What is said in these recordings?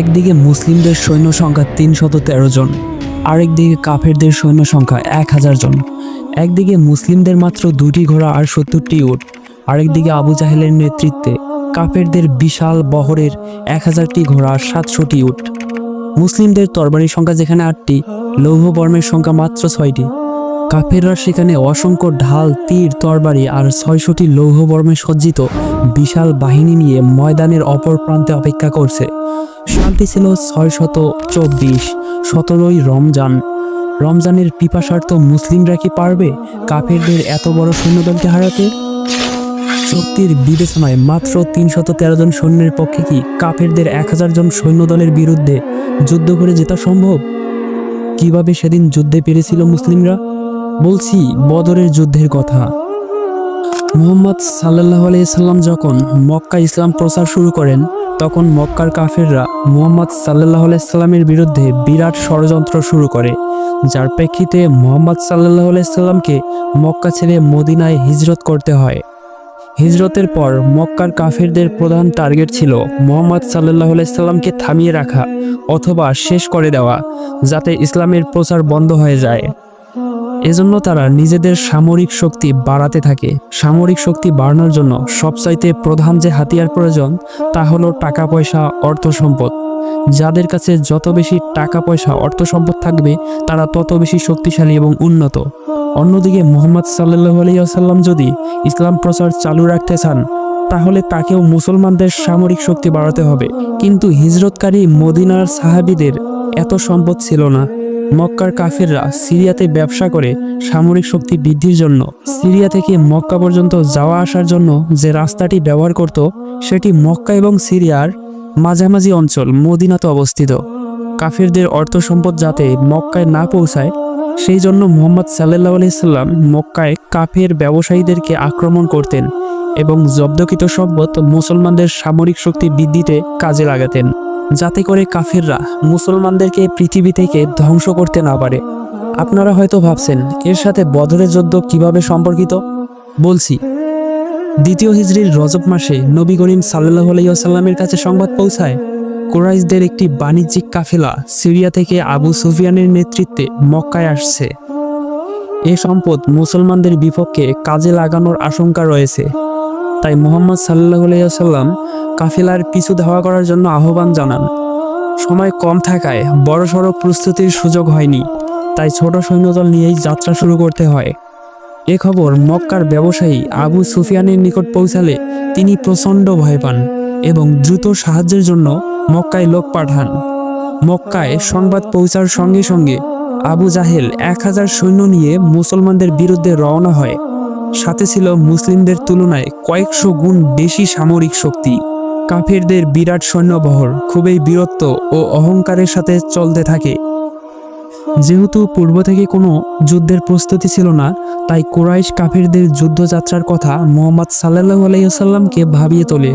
একদিকে মুসলিমদের সৈন্য সংখ্যা তিনশত তেরো জন, আরেকদিকে কাফেরদের সৈন্য সংখ্যা এক হাজার জন। একদিকে মুসলিমদের মাত্র দুটি ঘোড়া আর সত্তরটি উট, আরেকদিকে আবু জাহেলের নেতৃত্বে কাফেরদের বিশাল বহরের এক হাজারটি ঘোড়া আর সাতশোটি উট। মুসলিমদের তরবারির সংখ্যা যেখানে আটটি লৌহবর্মের সংখ্যা মাত্র ছয়টি। কাফেররা সেখানে অসংখ্য ঢাল, তীর, তরবারি আর ছয়শটি লৌহবর্মে সজ্জিত বিশাল বাহিনী নিয়ে ময়দানের অপর প্রান্তে অপেক্ষা করছে। সালটি ছিল ছয় শত চব্বিশ, সতেরোই রমজান। রমজানের পিপাসার্থ মুসলিমরা কি পারবে? কাফেরদের এত বড় সৈন্যদলকে হারাতে? শক্তির বিবেচনায় মাত্র তিনশত তেরো জন সৈন্যের পক্ষে কি কাফেরদের এক হাজার জন সৈন্যদলের বিরুদ্ধে যুদ্ধ করে জেতা সম্ভব? কীভাবে সেদিন যুদ্ধে পেরেছিল মুসলিমরা? বলছি, বদরের যুদ্ধের কথা। মুহাম্মদ সাল্লাহ আলাইসাল্লাম যখন মক্কা ইসলাম প্রচার শুরু করেন, তখন মক্কার কাফেররা মোহাম্মদ সাল্লাহ আলাইসাল্লামের বিরুদ্ধে বিরাট ষড়যন্ত্র শুরু করে, যার প্রেক্ষিতে মোহাম্মদ সাল্লাহ আলাইসাল্লামকে মক্কা ছেড়ে মদিনায় হিজরত করতে হয়। হিজরতের পর মক্কার কাফেরদের প্রধান টার্গেট ছিল মোহাম্মদ সাল্লাহ আলাইসাল্লামকে থামিয়ে রাখা অথবা শেষ করে দেওয়া, যাতে ইসলামের প্রচার বন্ধ হয়ে যায়। এজন্য তারা নিজেদের সামরিক শক্তি বাড়াতে থাকে। সামরিক শক্তি বাড়ানোর জন্য সবচাইতে প্রধান যে হাতিয়ার প্রয়োজন, তা হলো টাকা পয়সা, অর্থ সম্পদ। যাদের কাছে যত বেশি টাকা পয়সা, অর্থ সম্পদ থাকবে, তারা তত বেশি শক্তিশালী এবং উন্নত। অন্যদিকে মোহাম্মদ সাল্লু আলিয়াল্লাম যদি ইসলাম প্রচার চালু রাখতে চান, তাহলে তাকেও মুসলমানদের সামরিক শক্তি বাড়াতে হবে। কিন্তু হিজরতকারী মদিনার সাহাবিদের এত সম্পদ ছিল না। মক্কার কাফেররা সিরিয়াতে ব্যবসা করে সামরিক শক্তি বৃদ্ধির জন্য সিরিয়া থেকে মক্কা পর্যন্ত যাওয়া আসার জন্য যে রাস্তাটি ব্যবহার করত, সেটি মক্কা এবং সিরিয়ার মাঝামাঝি অঞ্চল মদিনাতে অবস্থিত। কাফেরদের অর্থ সম্পদ যাতে মক্কায় না পৌঁছায়, সেই জন্য মোহাম্মদ সাল্লাহ আলাইসাল্লাম মক্কায় কাফের ব্যবসায়ীদেরকে আক্রমণ করতেন এবং জব্দকৃত সম্পদ মুসলমানদের সামরিক শক্তি বৃদ্ধিতে কাজে লাগাতেন। যাতে করে কাফেররা মুসলমানদেরকে পৃথিবী থেকে ধ্বংস করতে না পারে। আপনারা হয়তো ভাবছেন, এর সাথে বদরের যুদ্ধ কীভাবে সম্পর্কিত? বলছি, দ্বিতীয় হিজরির রজব মাসে নবী করিম সাল্লাহ আলাইসাল্লামের কাছে সংবাদ পৌঁছায়, কোরাইশদের একটি বাণিজ্যিক কাফেলা সিরিয়া থেকে আবু সুফিয়ানের নেতৃত্বে মক্কায় আসছে। এ সম্পদ মুসলমানদের বিপক্ষে কাজে লাগানোর আশঙ্কা রয়েছে। তাই মোহাম্মদ সাল্লাহ আলাইসাল্লাম কাফেলার পিছু ধাওয়া করার জন্য আহ্বান জানান। সময় কম থাকায় বড়সড় প্রস্তুতির সুযোগ হয়নি, তাই ছোট সৈন্যদল নিয়েই যাত্রা শুরু করতে হয়। এ খবর মক্কার ব্যবসায়ী আবু সুফিয়ানের নিকট পৌঁছালে তিনি প্রচণ্ড ভয় পান এবং দ্রুত সাহায্যের জন্য মক্কায় লোক পাঠান। মক্কায় সংবাদ পৌঁছার সঙ্গে সঙ্গে আবু জাহেল এক হাজার সৈন্য নিয়ে মুসলমানদের বিরুদ্ধে রওনা হয়। সাথে ছিল মুসলিমদের তুলনায় কয়েকশো গুণ বেশি সামরিক শক্তি। কাফেরদের বিরাট সৈন্যবহর খুবই বীরত্ব ও অহংকারের সাথে চলতে থাকে। যেহেতু পূর্ব থেকে কোনো যুদ্ধের প্রস্তুতি ছিল না, তাই কোরাইশ কাফিরদের যুদ্ধযাত্রার কথা মোহাম্মদ সাল্লাহু আলাইসাল্লামকে ভাবিয়ে তোলে।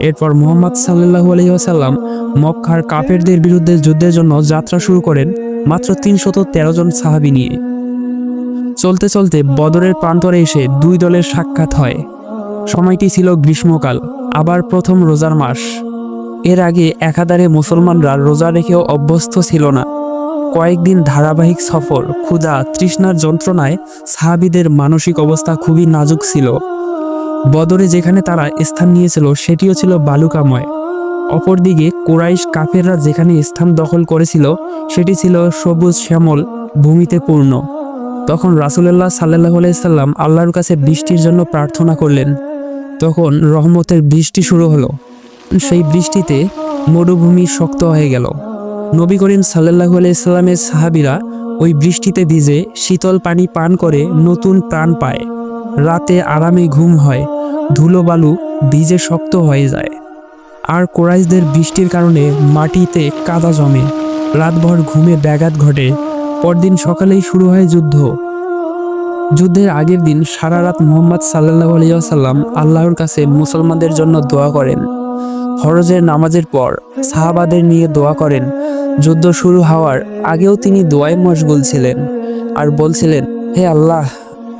এরপর মোহাম্মদ সাল্লাহু আলাইসাল্লাম মক্কার কাফেরদের বিরুদ্ধে যুদ্ধের জন্য যাত্রা শুরু করেন মাত্র তিনশত তেরো জন সাহাবি নিয়ে। চলতে চলতে বদরের প্রান্তরে এসে দুই দলের সাক্ষাৎ হয়। সময়টি ছিল গ্রীষ্মকাল, আবার প্রথম রোজার মাস। এর আগে একাধারে মুসলমানরা রোজা রেখেও অভ্যস্ত ছিল না। কয়েকদিন ধারাবাহিক সফর, ক্ষুধা, তৃষ্ণার যন্ত্রণায় সাহাবিদের মানসিক অবস্থা খুবই নাজুক ছিল। বদরে যেখানে তারা স্থান নিয়েছিল, সেটিও ছিল বালুকাময়। অপরদিকে কোরাইশ কাফেররা যেখানে স্থান দখল করেছিল, সেটি ছিল সবুজ শ্যামল, ভূমিতে পূর্ণ। তখন রাসুলাল্লাহ সাল্লাহ সাল্লাম আল্লাহর কাছে বৃষ্টির জন্য প্রার্থনা করলেন। তখন রহমতের বৃষ্টি শুরু হলো। সেই বৃষ্টিতে মরুভূমি শক্ত হয়ে গেল। নবী করিম সাল্লাহু আলাইসাল্লামের সাহাবিরা ওই বৃষ্টিতে ভিজে শীতল পানি পান করে নতুন প্রাণ পায়। রাতে আরামে ঘুম হয়, ধুলো বালু ভিজে শক্ত হয়ে যায়। আর কোরাইশদের বৃষ্টির কারণে মাটিতে কাদা জমে। রাতভর ঘুমে ব্যাঘাত ঘটে। পরদিন সকালেই শুরু হয় যুদ্ধ। যুদ্ধের আগের দিন সারা রাত মোহাম্মদ সাল্লাহ আলিয়াল্লাম আল্লাহর কাছে মুসলমানদের জন্য দোয়া করেন। হরজের নামাজের পর সাহাবাদের নিয়ে দোয়া করেন। যুদ্ধ শুরু হওয়ার আগেও তিনি দোয়ায় মশগুল ছিলেন আর বলছিলেন, হে আল্লাহ,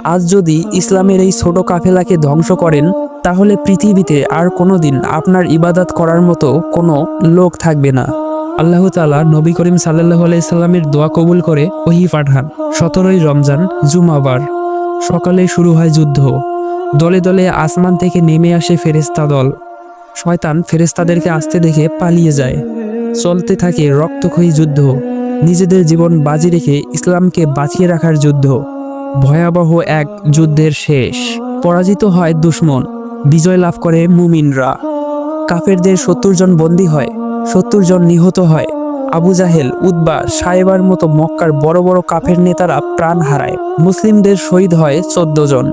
আজ যদি ইসলামের এই ছোট কাফেলাকে ধ্বংস করেন, তাহলে পৃথিবীতে আর কোনো দিন আপনার ইবাদত করার মতো কোনো লোক থাকবে না। আল্লাহ তালা নবী করিম সাল্লাহ আলাইসাল্লামের দোয়া কবুল করে ওহি পাঠান। সতেরোই রমজান, জুমাবার। সকালে শুরু হয় যুদ্ধ। দলে দলে আসমান থেকে নেমে আসে ফেরেস্তা দল। শয়তান ফেরেস্তাদেরকে আসতে দেখে পালিয়ে যায়। চলতে থাকে রক্তক্ষয়ী যুদ্ধ। নিজেদের জীবন বাজি রেখে ইসলামকে বাঁচিয়ে রাখার যুদ্ধ। ভয়াবহ এক যুদ্ধের শেষ। পরাজিত হয় দুশ্মন। বিজয় লাভ করে মুমিনরা। কাফেরদের সত্তর জন বন্দী হয়। সত্তর জন নিহত হয়। আবু জাহেল উদ্বা সাহেবার মতো মক্কার বড় বড় কাফের নেতারা প্রাণ হারায়। মুসলিমদের শহীদ হয় চোদ্দ জন।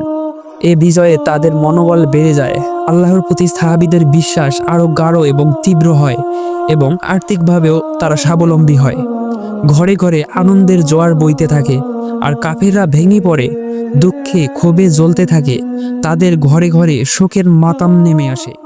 এ বিজয়ে তাদের মনোবল বেড়ে যায়। আল্লাহর প্রতি সাহাবিদের বিশ্বাস আরও গাঢ় এবং তীব্র হয় এবং আর্থিকভাবেও তারা স্বাবলম্বী হয়। ঘরে ঘরে আনন্দের জোয়ার বইতে থাকে আর কাফেররা ভেঙে পড়ে, দুঃখে ক্ষোভে জ্বলতে থাকে। তাদের ঘরে ঘরে শোকের মাতাম নেমে আসে।